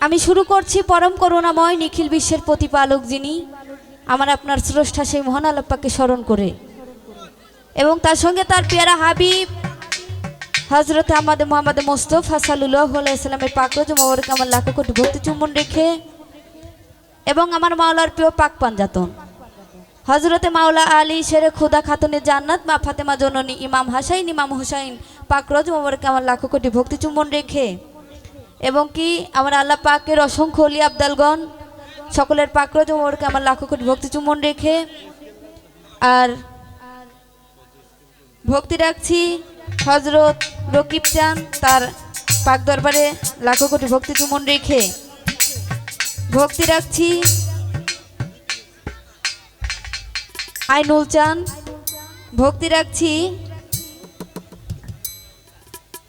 আমি শুরু করছি পরম করুণাময় নিখিল বিশ্বের প্রতিপালক যিনি আমার আপনার স্রষ্টা সেই মহান আল্লাপাকে স্মরণ করে। এবং তার সঙ্গে তার পেয়ারা হাবিব হজরত আহমদ মোহাম্মদ মোস্তফা সাল্লাহ ইসলামের পাকরজ মোবারক আমার লাখো কোটি ভক্তি চুম্বন রেখে এবং আমার মাওলার প্রিয় পাক পাঞ্জাতন হজরতে মাওলা আলী শেরে খুদা খাতুনের জান্নাত মা ফাতেমা জননী ইমাম হাসাইন, ইমাম হুসাইন পাকরজ মোবারক আমার লাখো কোটি ভক্তি চুম্বন রেখে এবং কি আমার আল্লাহ পাকের অসংখ্য অলি আবদালগণ, সকলের পাকরজ মোবারকে আমার লাখো কোটি ভক্তি চুম্বন রেখে। আর ভক্তি রাখছি হজরত রকিব চান তার পাক দরবারে লাখো কোটি ভক্তি চুমন রেখে। ভক্তি রাখছি আইনুল চান ভক্তি রাখছি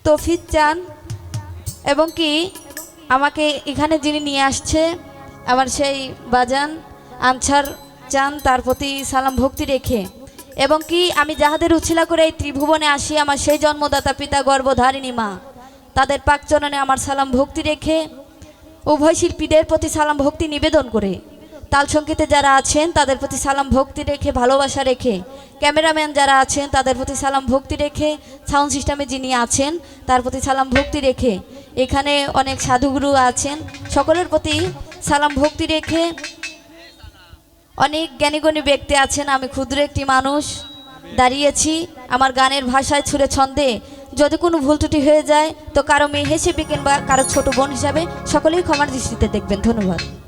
তফিজ চান এবং কি আমাকে এখানে যিনি নিয়ে আসছে, আমার সেই বাজান আনসার চান, তার প্রতি সালাম ভক্তি রেখে। এবং কি আমি যাহাদের উছিলা করে এই ত্রিভুবনে আসি, আমার সেই জন্মদাতা পিতা গর্ভধারিণী মা, তাদের পাকচরণে আমার সালাম ভক্তি রেখে, উভয় শিল্পীদের প্রতি সালাম ভক্তি নিবেদন করে। তাল সঙ্গীতে যারা আছেন, তাদের প্রতি সালাম ভক্তি রেখে, ভালোবাসা রেখে, ক্যামেরাম্যান যারা আছেন, তাদের প্রতি সালাম ভক্তি রেখে, সাউন্ড সিস্টেমে যিনি আছেন, তার প্রতি সালাম ভক্তি রেখে এখানে অনেক সাধুগুরু আছেন। সকলের প্রতি সালাম ভক্তি রেখে অনেক জ্ঞানীগণী ব্যক্তি আছেন। আমি ক্ষুদ্র একটি মানুষ, দাঁড়িয়েছি। আমার গানের ভাষায় ছুঁড়ে ছন্দে। যদি কোনো ভুল ত্রুটি হয়ে যায়, তো কারও মেয়ে হিসেবে কিংবা কারও ছোট বোন হিসাবে সকলেই ক্ষমার দৃষ্টিতে দেখবেন। ধন্যবাদ।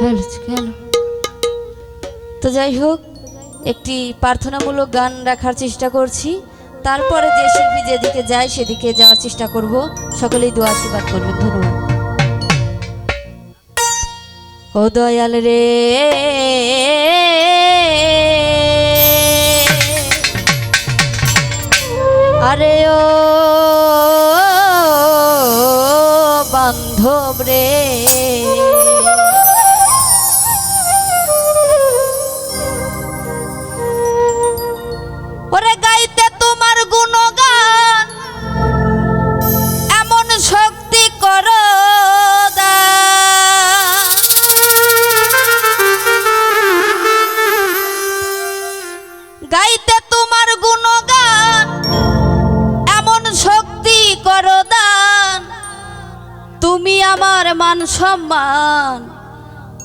হ্যালো তো যাই হোক, একটি প্রার্থনামূলক গান রাখার চেষ্টা করছি। তারপরে যে শিল্পী যেদিকে যায়, সেদিকে যাওয়ার চেষ্টা করব। সকলেই দোয়া আশীর্বাদ করবেন। ধন্যবাদ। ও দয়াল রে। আরে ও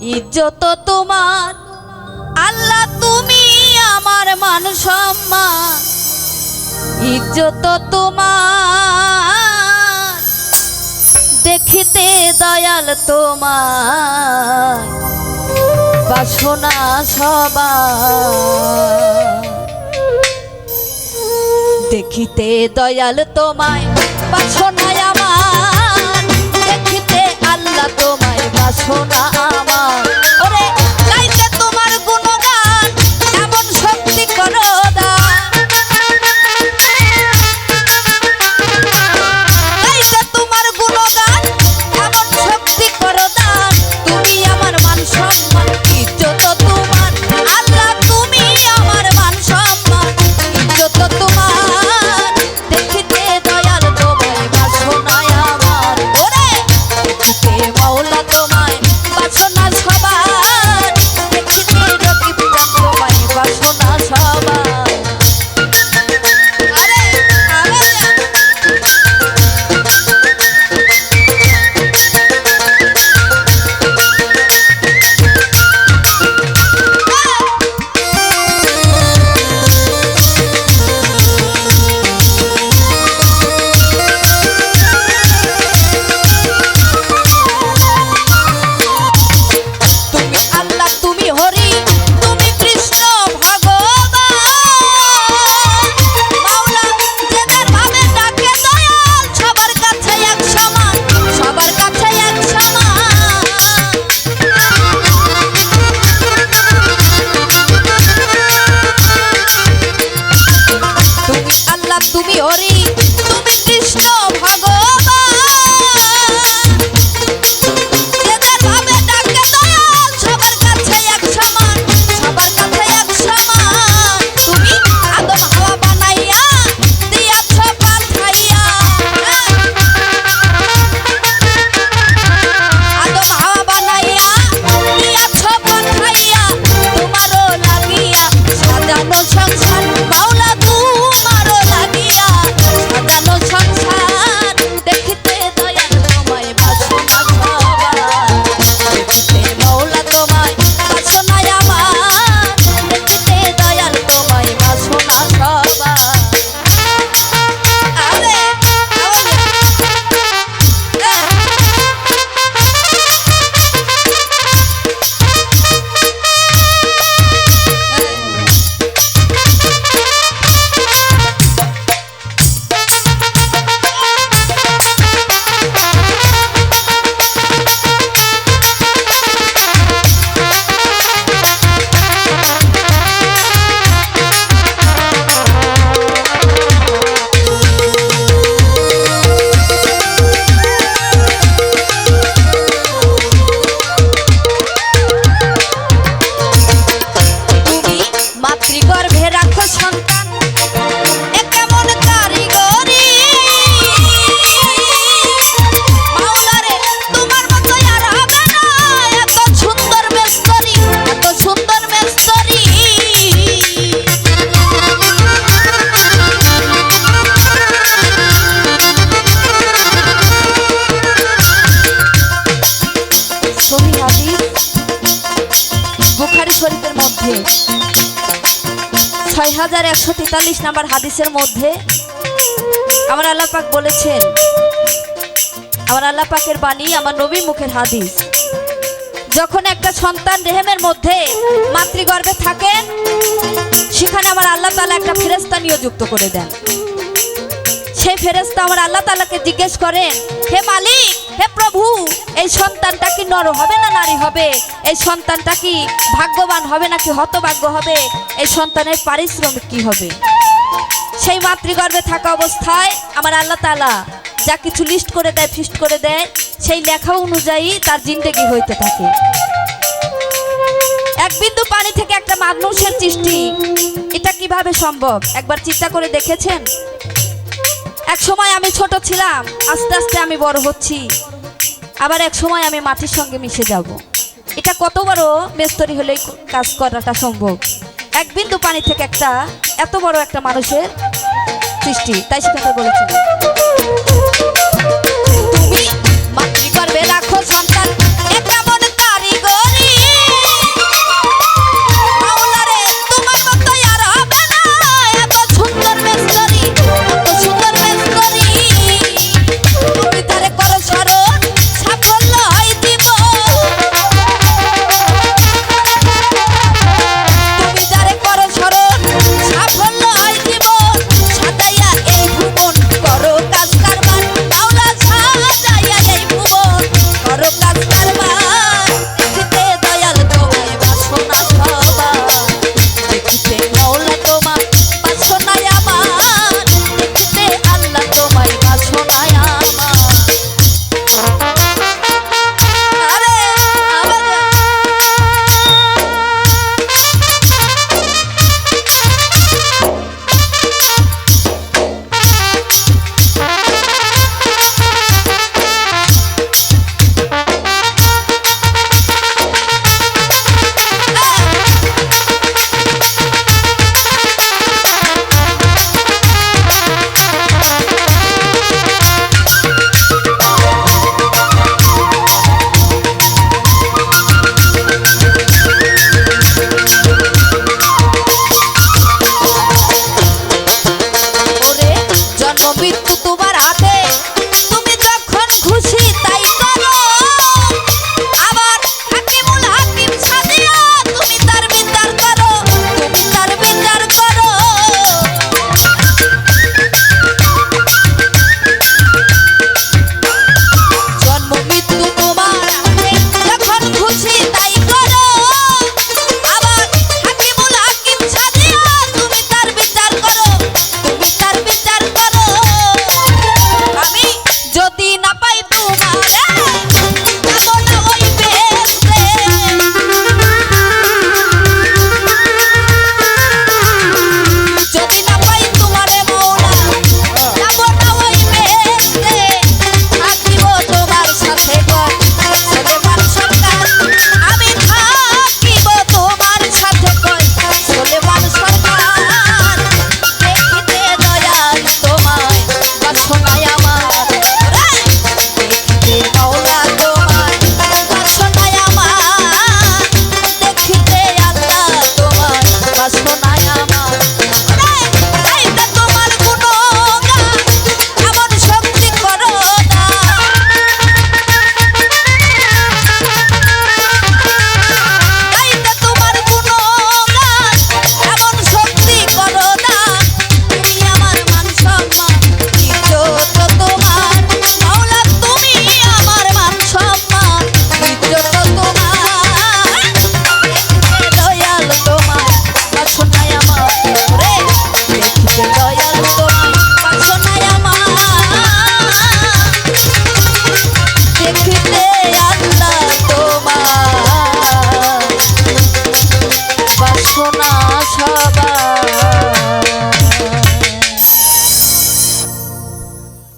ইজ্জত তোমার। আল্লাহ, তুমি আমার মান সম্মান। ইজ্জত তোমার। দেখিতে দয়াল তোমার। বাসনা সবার। দেখিতে দয়াল তোমায়, বাসনায় আমার। দেখিতে আল্লাহ তোমায়, বাসনা আমার। তুমি ওরে হাজার একশো তেতাল্লিশ নাম্বার হাদিসের মধ্যে আমার আল্লাহ পাক বলেছেন, আমার আল্লাহ পাকের বাণী আমার নবী মুখের হাদিস। যখন একটা সন্তান রেহেমের মধ্যে মাতৃগর্ভে থাকেন, সেখানে আমার আল্লাহ তালা একটা ফেরেস্তা নিয়োযুক্ত করে দেন। সেই ফেরেস্তা আমার আল্লাহ তালাকে জিজ্ঞেস করেন, হে মালিক, হে প্রভু, এই সন্তানটা কি নর হবে না নারী হবে? এই সন্তানটা কি ভাগ্যবান হবে নাকি হতভাগ্য হবে? এই সন্তানের পারিশ্রমিক কি হবে? সেই মাতৃগর্ভে থাকা অবস্থায় আমার আল্লাহ তালা যা কিছু লিস্ট করে দেয় ফিস্ট করে দেয়, সেই লেখা অনুযায়ী তার জিন্দেগি হইতে থাকে। এক বিন্দু পানি থেকে একটা মানুষের সৃষ্টি, এটা কীভাবে সম্ভব? একবার চিন্তা করে দেখেছেন? এক সময় আমি ছোট ছিলাম, আস্তে আস্তে আমি বড় হচ্ছি। আবার এক সময় আমি মাটির সঙ্গে মিশে যাব। এটা কত বড় মেস্তরি হলেই কাজ করাটা সম্ভব। এক বিন্দু পানি থেকে একটা, এত বড় একটা মানুষের সৃষ্টি, তাই সেখানে বলেছেন